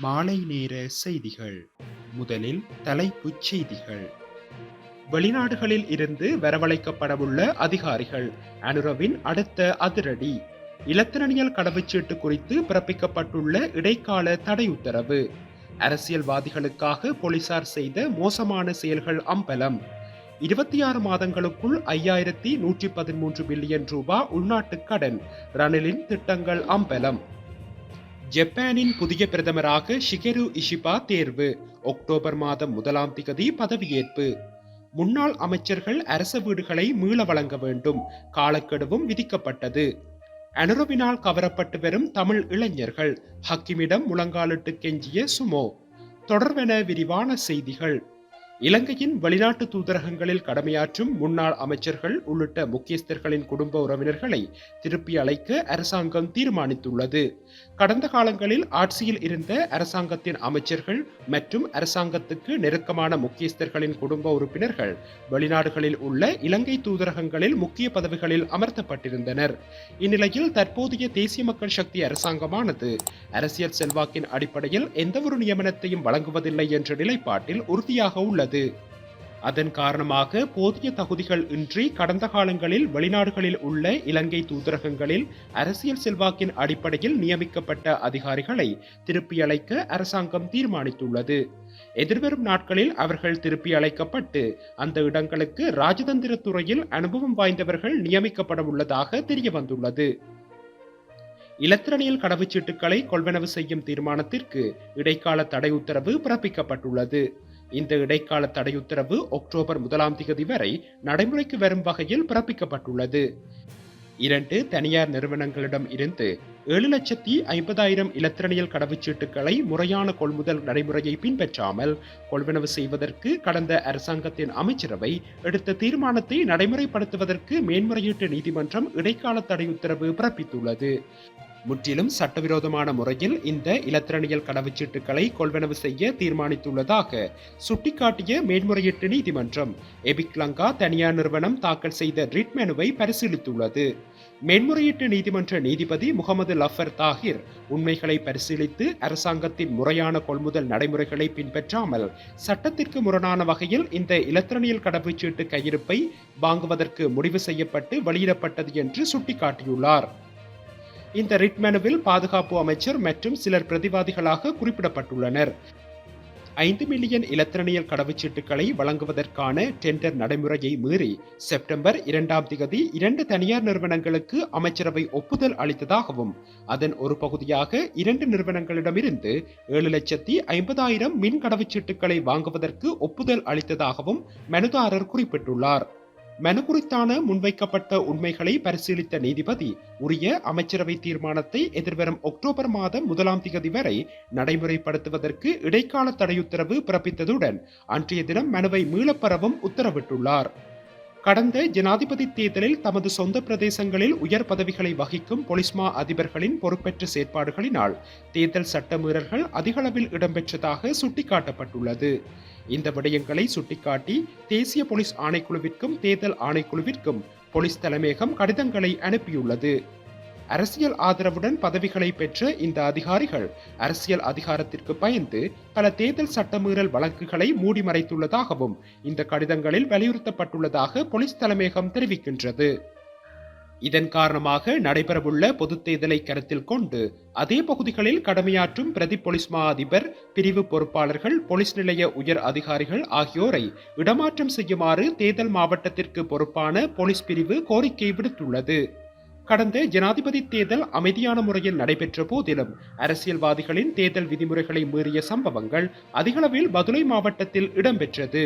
மாலை நேர செய்திகள். முதலில் தலைப்புச் செய்திகள். வெளிநாடுகளில் இருந்து வரவழைக்கப்படவுள்ள அதிகாரிகள் அனுரவின் அடுத்த அதிரடி. இலத்திரனியல் கடவுச்சீட்டு குறித்து பிறப்பிக்கப்பட்டுள்ள இடைக்கால தடை உத்தரவு. அரசியல்வாதிகளுக்காக போலீசார் செய்த மோசமான செயல்கள் அம்பலம். இருபத்தி ஆறு மாதங்களுக்குள் ஐயாயிரத்தி நூற்றி பதிமூன்று பில்லியன் ரூபாய் உள்நாட்டு கடன் ரணிலின் திட்டங்கள் அம்பலம். ஜப்பானின் புதிய பிரதமராக ஷிகெரு இஷிபா தேர்வு அக்டோபர் மாதம் முதலாம் திகதி பதவியேற்பு. முன்னாள் அமைச்சர்கள் அரச வீடுகளை மீள வழங்க வேண்டும் காலக்கெடுவும் விதிக்கப்பட்டது. அனுரவினால் கவரப்பட்டு வரும் தமிழ் இளைஞர்கள் ஹக்கிமிடம் முழங்காலிட்டு கெஞ்சிய சுமோ. தொடர்வென விரிவான செய்திகள். இலங்கையின் வெளிநாட்டு தூதரகங்களில் கடமையாற்றும் முன்னாள் அமைச்சர்கள் உள்ளிட்ட முக்கியஸ்தர்களின் குடும்ப உறவினர்களை திருப்பி அழைக்க அரசாங்கம் தீர்மானித்துள்ளது. கடந்த காலங்களில் ஆட்சியில் இருந்த அரசாங்கத்தின் அமைச்சர்கள் மற்றும் அரசாங்கத்துக்கு நெருக்கமான முக்கியஸ்தர்களின் குடும்ப உறுப்பினர்கள் வெளிநாடுகளில் உள்ள இலங்கை தூதரகங்களில் முக்கிய பதவிகளில் அமர்த்தப்பட்டிருந்தனர். இந்நிலையில் தற்போதைய தேசிய மக்கள் சக்தி அரசாங்கமானது அரசியல் செல்வாக்கின் அடிப்படையில் எந்தவொரு நியமனத்தையும் வழங்குவதில்லை என்ற நிலைப்பாட்டில் உறுதியாக உள்ளது. உள்ளது. அதன் காரணமாக போதிய தகுதிகள் இன்றி கடந்த காலங்களில் வெளிநாடுகளில் உள்ள இலங்கை தூதரகங்களில் அரசியல் செல்வாக்கின் அடிப்படையில் நியமிக்கப்பட்ட அதிகாரிகளை திருப்பி அழைக்க அரசாங்கம் தீர்மானித்துள்ளது. எதிர்வரும் நாட்களில் அவர்கள் திருப்பி அழைக்கப்பட்டு அந்த இடங்களுக்கு ராஜதந்திர துறையில் அனுபவம் வாய்ந்தவர்கள் நியமிக்கப்பட உள்ளதாக தெரிய வந்துள்ளது இலத்திரனியல் கடவுச்சீட்டுகளை கொள்வனவு செய்யும் தீர்மானத்திற்கு இடைக்கால தடை உத்தரவு பிறப்பிக்கப்பட்டுள்ளது. இந்த இடைக்கால தடை உத்தரவு அக்டோபர் முதலாம் தேதி வரை நடைமுறைக்கு வரும் வகையில் பிறப்பிக்கப்பட்டுள்ளது. இரண்டு தனியார் நிறுவனங்களிடம் இருந்து ஏழு லட்சத்தி ஐம்பதாயிரம் இலத்திரனியல் கடவுச்சீட்டுகளை முறையான கொள்முதல் நடைமுறையை பின்பற்றாமல் கொள்வனவு செய்வதற்கு கடந்த அரசாங்கத்தின் அமைச்சரவை எடுத்த தீர்மானத்தை நடைமுறைப்படுத்துவதற்கு மேன்முறையீட்டு நீதிமன்றம் இடைக்கால தடை உத்தரவு பிறப்பித்துள்ளது. முற்றிலும் சட்டவிரோதமான முறையில் இந்த இலத்திரனியல் கடவுச்சீட்டுகளை கொள்வனவு செய்ய தீர்மானித்துள்ளதாக சுட்டிக்காட்டிய மேன்முறையீட்டு நீதிமன்றம். எபிக் லங்கா தனியார் நிறுவனம் தாக்கல் செய்த ரிட் மனுவை பரிசீலித்துள்ளது. மேன்முறையீட்டு நீதிமன்ற நீதிபதி முகமது லஃபர் தாகிர் உண்மைகளை பரிசீலித்து அரசாங்கத்தின் முறையான கொள்முதல் நடைமுறைகளை பின்பற்றாமல் சட்டத்திற்கு முரணான வகையில் இந்த இலத்திரனியல் கடவுச்சீட்டு கையிருப்பை வாங்குவதற்கு முடிவு செய்யப்பட்டு வெளியிடப்பட்டது என்று சுட்டிக்காட்டியுள்ளார். இந்த ரிட் மனுவில் பாதுகாப்பு அமைச்சர் மற்றும் சிலர் பிரதிவாதிகளாக குறிப்பிடப்பட்டுள்ளனர். ஐந்து மில்லியன் இலத்திரனியல் கடவுச்சீட்டுகளை வழங்குவதற்கான டெண்டர் நடைமுறையை மீறி செப்டம்பர் இரண்டாம் திகதி இரண்டு தனியார் நிறுவனங்களுக்கு அமைச்சரவை ஒப்புதல் அளித்ததாகவும் அதன் ஒரு பகுதியாக இரண்டு நிறுவனங்களிடமிருந்து ஏழு லட்சத்தி ஐம்பதாயிரம் மின் கடவுச்சீட்டுகளை வாங்குவதற்கு ஒப்புதல் அளித்ததாகவும் மனுதாரர் குறிப்பிட்டுள்ளார். மனு குறித்தான முன்வைக்கப்பட்ட உண்மைகளை பரிசீலித்த நீதிபதி உரிய அமைச்சரவை தீர்மானத்தை எதிர்வரும் அக்டோபர் மாதம் முதலாம் திகதி வரை நடைமுறைப்படுத்துவதற்கு இடைக்கால தடையுத்தரவு பிறப்பித்ததுடன் அன்றைய தினம் மனுவை மீளப்பெறவும் உத்தரவிட்டுள்ளார். கடந்த ஜனாதிபதி தேர்தலில் தமது சொந்த பிரதேசங்களில் உயர் பதவிகளை வகிக்கும் பொலிஸ்மா அதிபர்களின் பொறுப்பேற்ற செயற்பாடுகளினால் தேர்தல் சட்டமீறல்கள் அதிகளவில் இடம்பெற்றதாக சுட்டிக்காட்டப்பட்டுள்ளது. இந்த விடயங்களை சுட்டிக்காட்டி தேசிய போலீஸ் ஆணைக்குழுவிற்கும் தேர்தல் ஆணைக்குழுவிற்கும் போலீஸ் தலைமையகம் கடிதங்களை அனுப்பியுள்ளது. அரசியல் ஆதரவுடன் பதவிகளை பெற்ற இந்த அதிகாரிகள் அரசியல் அதிகாரத்திற்கு பயந்து பல தேர்தல் சட்டமீறல் வழக்குகளை மூடி மறைத்துள்ளதாகவும் இந்த கடிதங்களில் வலியுறுத்தப்பட்டுள்ளதாக போலீஸ் தலைமையகம் தெரிவிக்கின்றது. இதன் காரணமாக நடைபெறவுள்ள பொதுத் தேர்தலை கருத்தில் கொண்டு அதே பகுதிகளில் கடமையாற்றும் பிரதி போலீஸ் மா அதிபர் பிரிவு பொறுப்பாளர்கள் போலீஸ் நிலைய உயர் அதிகாரிகள் ஆகியோரை இடமாற்றம் செய்யுமாறு தேர்தல் மாவட்டத்திற்கு பொறுப்பான போலீஸ் பிரிவு கோரிக்கை விடுத்துள்ளது. கடந்த ஜனாதிபதி தேர்தல் அமைதியான முறையில் நடைபெற்ற போதிலும் அரசியல்வாதிகளின் தேர்தல் விதிமுறைகளை மீறிய சம்பவங்கள் அதிகளவில் பதுளை மாவட்டத்தில் இடம்பெற்றது.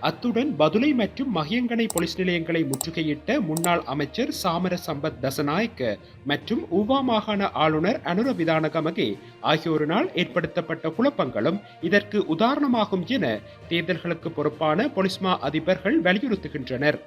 அத்துடன் பதுளை மற்றும் மகியங்கனை போலீஸ் நிலையங்களை முற்றுகையிட்ட முன்னாள் அமைச்சர் சாமர சம்பத் தசநாயக்க மற்றும் ஊவா மாகாண ஆளுநர் அனுர விதானகமகே ஆகியோரினால் ஏற்படுத்தப்பட்ட குழப்பங்களும் இதற்கு உதாரணமாகும் என தேர்தல்களுக்கு பொறுப்பான பொலிஸ்மா அதிபர்கள் வலியுறுத்துகின்றனர்.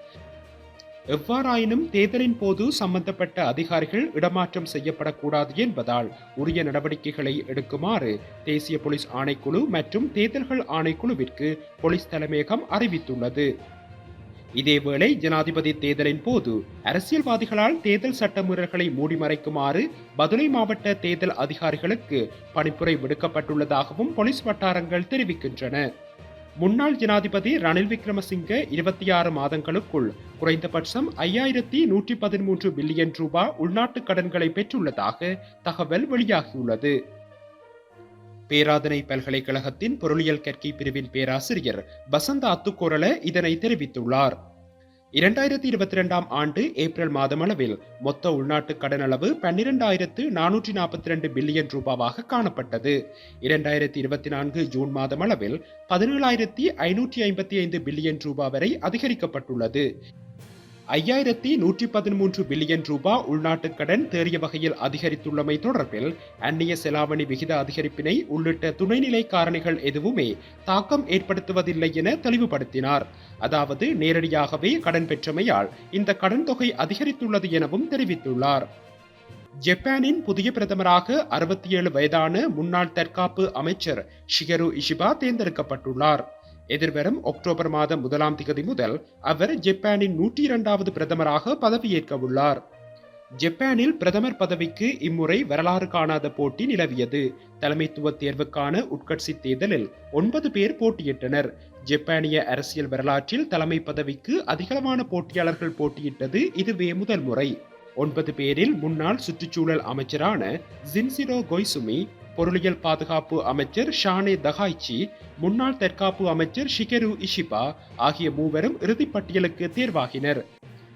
எவ்வாறாயினும் தேர்தலின் போது சம்பந்தப்பட்ட அதிகாரிகள் இடமாற்றம் செய்யப்படக்கூடாது என்பதால் உரிய நடவடிக்கைகளை எடுக்குமாறு தேசிய போலீஸ் ஆணைக்குழு மற்றும் தேர்தல்கள் ஆணைக்குழுவிற்கு போலீஸ் தலைமையகம் அறிவித்துள்ளது. இதேவேளை ஜனாதிபதி தேர்தலின் போது அரசியல்வாதிகளால் தேர்தல் சட்டமீறல்களை மூடிமறைக்குமாறு பதுளை மாவட்ட தேர்தல் அதிகாரிகளுக்கு பணிப்புரை விடுக்கப்பட்டுள்ளதாகவும் போலீஸ் வட்டாரங்கள் தெரிவிக்கின்றன. முன்னாள் ஜனாதிபதி ரணில் விக்ரமசிங்க இருபத்தி ஆறு மாதங்களுக்குள் குறைந்தபட்சம் ஐயாயிரத்தி நூற்றி பதிமூன்று பில்லியன் ரூபாய் உள்நாட்டு கடன்களை பெற்றுள்ளதாக தகவல் வெளியாகியுள்ளது. பேராதனை பல்கலைக்கழகத்தின் பொருளியல் கற்கை பிரிவின் பேராசிரியர் வசந்த அத்துக்கோரல இதனை தெரிவித்துள்ளார். இரண்டாயிரத்தி இருபத்தி ரெண்டாம் ஆண்டு ஏப்ரல் மாதமளவில் மொத்த உள்நாட்டு கடன் அளவு பன்னிரெண்டாயிரத்து நானூற்றி நாற்பத்தி ரெண்டு பில்லியன் ரூபாவாக காணப்பட்டது. இரண்டாயிரத்தி இருபத்தி நான்கு ஜூன் மாதமளவில் பதினேழாயிரத்தி ஐநூற்றி ஐம்பத்தி ஐந்து பில்லியன் ரூபாய் வரை அதிகரிக்கப்பட்டுள்ளது. ஐயாயிரத்தி நூற்றி பதிமூன்று பில்லியன் ரூபாய் உள்நாட்டு கடன் தேறிய வகையில் அதிகரித்துள்ளமை தொடர்பில் அந்நிய செலாவணி விகித அதிகரிப்பினை உள்ளிட்ட துணைநிலை காரணிகள் எதுவுமே தாக்கம் ஏற்படுத்துவதில்லை என தெளிவுபடுத்தினார். அதாவது நேரடியாகவே கடன் பெற்றமையால் இந்த கடன் தொகை அதிகரித்துள்ளது எனவும் தெரிவித்துள்ளார். ஜப்பானின் புதிய பிரதமராக அறுபத்தி ஏழு வயதான முன்னாள் தற்காப்பு அமைச்சர் ஷிகரு இஷிபா தேர்ந்தெடுக்கப்பட்டுள்ளார். எதிர்வரும் அக்டோபர் மாதம் முதலாம் திகதி முதல் அவர் ஜப்பானின் நூற்றி இரண்டாவது பிரதமராக பதவியேற்க உள்ளார். ஜப்பானில் பிரதமர் பதவிக்கு இம்முறை வரலாறு காணாத போட்டி நிலவியது. தலைமைத்துவ தேர்வுக்கான உட்கட்சி தேர்தலில் ஒன்பது பேர் போட்டியிட்டனர். ஜப்பானிய அரசியல் வரலாற்றில் தலைமை பதவிக்கு அதிகளவான போட்டியாளர்கள் போட்டியிட்டது இதுவே முதல் முறை. ஒன்பது பேரில் முன்னாள் சுற்றுச்சூழல் அமைச்சரான ஜின்சிரோ கொய்சுமி பொருளியல் பாதுகாப்பு அமைச்சர் ஷானே தகாய்ச்சி முன்னாள் தற்காப்பு அமைச்சர் ஷிகரு இஷிபா ஆகிய மூவரும் இறுதிப் பட்டியலுக்கு தேர்வாகினர்.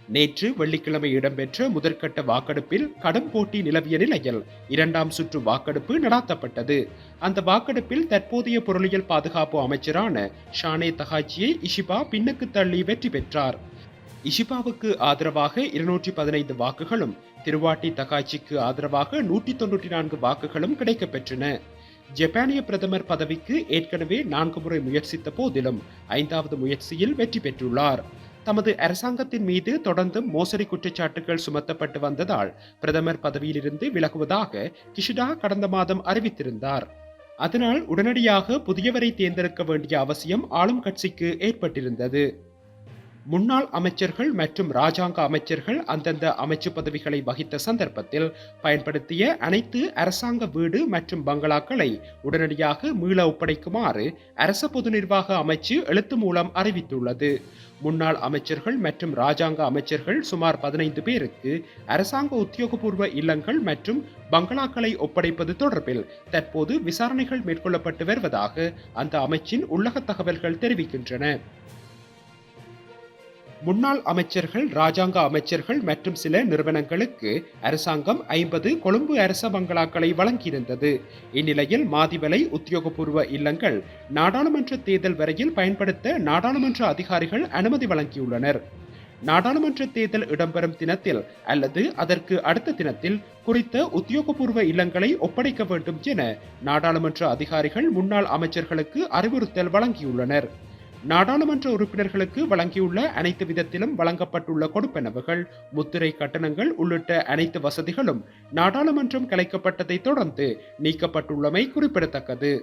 நேற்று வெள்ளிக்கிழமை இடம்பெற்ற முதற்கட்ட வாக்கெடுப்பில் கடும் போட்டி நிலவிய நிலையில் இரண்டாம் சுற்று வாக்கெடுப்பு நடாத்தப்பட்டது. அந்த வாக்கெடுப்பில் தற்போதைய பொருளியல் பாதுகாப்பு அமைச்சரான ஷானே தகாச்சியை இஷிபா பின்னுக்கு தள்ளி வெற்றி பெற்றார். இஷிபாவுக்கு ஆதரவாக இருநூற்றி பதினைந்து வாக்குகளும் திருவாட்டி தகாச்சிக்கு ஆதரவாக நூற்றி தொன்னூற்றி நான்கு வாக்குகளும் கிடைக்கப்பெற்றன. ஜப்பானிய பிரதமர் பதவிக்கு ஏற்கனவே நான்கு முறை முயற்சித்த போதிலும் ஐந்தாவது முயற்சியில் வெற்றி பெற்றுள்ளார். தமது அரசாங்கத்தின் மீது தொடர்ந்து மோசடி குற்றச்சாட்டுகள் சுமத்தப்பட்டு வந்ததால் பிரதமர் பதவியிலிருந்து விலகுவதாக கிஷிடா கடந்த மாதம் அறிவித்திருந்தார். அதனால் உடனடியாக புதியவரை தேர்ந்தெடுக்க வேண்டிய அவசியம் ஆளும் கட்சிக்கு ஏற்பட்டிருந்தது. முன்னாள் அமைச்சர்கள் மற்றும் ராஜாங்க அமைச்சர்கள் அந்தந்த அமைச்சு பதவிகளை வகித்த சந்தர்ப்பத்தில் பயன்படுத்திய அனைத்து அரசாங்க வீடு மற்றும் பங்களாக்களை உடனடியாக மீள ஒப்படைக்குமாறு அரச பொது நிர்வாக அமைச்சு எழுத்து மூலம் அறிவித்துள்ளது. முன்னாள் அமைச்சர்கள் மற்றும் ராஜாங்க அமைச்சர்கள் சுமார் பதினைந்து பேருக்கு அரசாங்க உத்தியோகபூர்வ இல்லங்கள் மற்றும் பங்களாக்களை ஒப்படைப்பது தொடர்பில் தற்போது விசாரணைகள் மேற்கொள்ளப்பட்டு வருவதாக அந்த அமைச்சின் உள்ளக தகவல்கள் தெரிவிக்கின்றன. முன்னாள் அமைச்சர்கள் ராஜாங்க அமைச்சர்கள் மற்றும் சில நிறுவனங்களுக்கு அரசாங்கம் ஐம்பது கொழும்பு அரச பங்களாக்களை வழங்கியிருந்தது. இந்நிலையில் மாதிவலை உத்தியோகபூர்வ இல்லங்கள் நாடாளுமன்ற தேர்தல் வரையில் பயன்படுத்த நாடாளுமன்ற அதிகாரிகள் அனுமதி வழங்கியுள்ளனர். நாடாளுமன்ற தேர்தல் இடம்பெறும் தினத்தில் அல்லது அதற்கு அடுத்த தினத்தில் குறித்த உத்தியோகபூர்வ இல்லங்களை ஒப்படைக்க வேண்டும் என நாடாளுமன்ற அதிகாரிகள் முன்னாள் அமைச்சர்களுக்கு அறிவுறுத்தல் வழங்கியுள்ளனர். நாடாளுமன்ற உறுப்பினர்களுக்கு வழங்கியுள்ள அனைத்து விதத்திலும் வழங்கப்பட்டுள்ள கொடுப்பனவுகள் முத்திரை கட்டணங்கள் உள்ளிட்ட அனைத்து வசதிகளும் நாடாளுமன்றம் கலைக்கப்பட்டதை தொடர்ந்து நீக்கப்பட்டுள்ளமை குறிப்பிடத்தக்கது.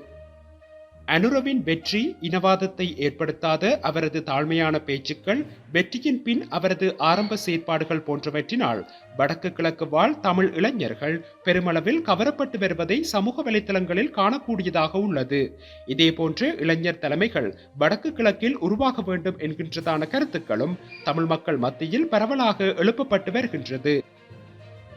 அனுரவின் வெற்றி இனவாதத்தை ஏற்படுத்தாத அவரது தாழ்மையான பேச்சுக்கள் வெற்றியின் பின் அவரது ஆரம்ப செயற்பாடுகள் போன்றவற்றினால் வடக்கு கிழக்கு வாழ் தமிழ் இளைஞர்கள் பெருமளவில் கவரப்பட்டு வருவதை சமூக வலைத்தளங்களில் காணக்கூடியதாக உள்ளது. இதேபோன்று இளைஞர் தலைமைகள் வடக்கு கிழக்கில் உருவாக வேண்டும் என்கின்றதான கருத்துக்களும் தமிழ் மக்கள் மத்தியில் பரவலாக எழுப்பப்பட்டு வருகின்றது.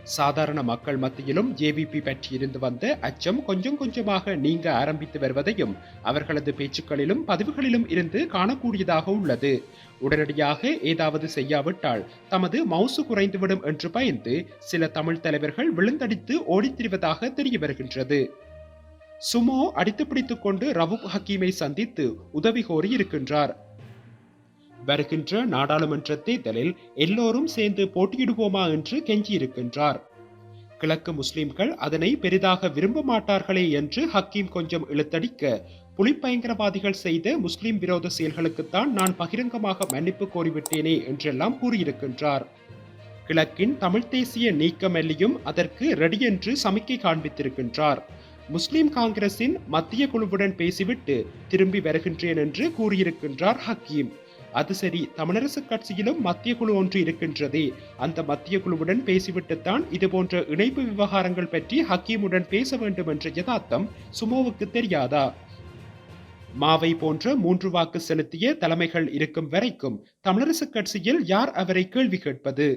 சாதாரண மக்கள் மத்தியிலும் ஜேவிபி பற்றி இருந்து வந்த அச்சம் கொஞ்சம் கொஞ்சமாக நீங்க ஆரம்பித்து வருவதையும் அவர்களது பேச்சுக்களிலும் பதிவுகளிலும் இருந்து காணக்கூடியதாக உள்ளது. உடனடியாக ஏதாவது செய்யாவிட்டால் தமது மவுசு குறைந்துவிடும் என்று பயந்து சில தமிழ் தலைவர்கள் விழுந்தடித்து ஓடித்திரிவதாக தெரிய வருகின்றது. சுமோ அடித்து பிடித்துக் கொண்டு ரவுப் ஹக்கீமை சந்தித்து உதவி கோரி இருக்கின்றார். வருகின்ற நாடாளுமன்ற தேர்தலில் எல்லோரும் சேர்ந்து போட்டியிடுவோமா என்று கெஞ்சியிருக்கின்றார். கிழக்கு முஸ்லிம்கள் அதனை பெரிதாக விரும்ப மாட்டார்களே என்று ஹக்கீம் கொஞ்சம் இழுத்தடிக்க புலிப்பயங்கரவாதிகள் செய்த முஸ்லிம் விரோத செயல்களுக்குத்தான் நான் பகிரங்கமாக மன்னிப்பு கோரிவிட்டேனே என்றெல்லாம் கூறியிருக்கின்றார். கிழக்கின் தமிழ் தேசிய நீக்கமெல்லியும் அதற்கு ரெடி என்று சமிக்கை காண்பித்திருக்கின்றார். முஸ்லிம் காங்கிரசின் மத்திய குழுவுடன் பேசிவிட்டு திரும்பி வருகின்றேன் என்று கூறியிருக்கின்றார் ஹக்கீம். அது சரி தமிழரசு கட்சியிலும் மத்திய குழு ஒன்று இருக்கின்றதே. அந்த மத்திய குழுவுடன் பேசிவிட்டுத்தான் இது போன்ற இணைப்பு விவகாரங்கள் பற்றி ஹக்கீமுடன் பேச வேண்டும் என்ற யதார்த்தம் சுமோவுக்கு தெரியாதா? மாவை போன்ற மூன்று வாக்கு செலுத்திய தலைமைகள் இருக்கும் வரைக்கும் தமிழரசு கட்சியில் யார் அவரை கேள்வி கேட்பது?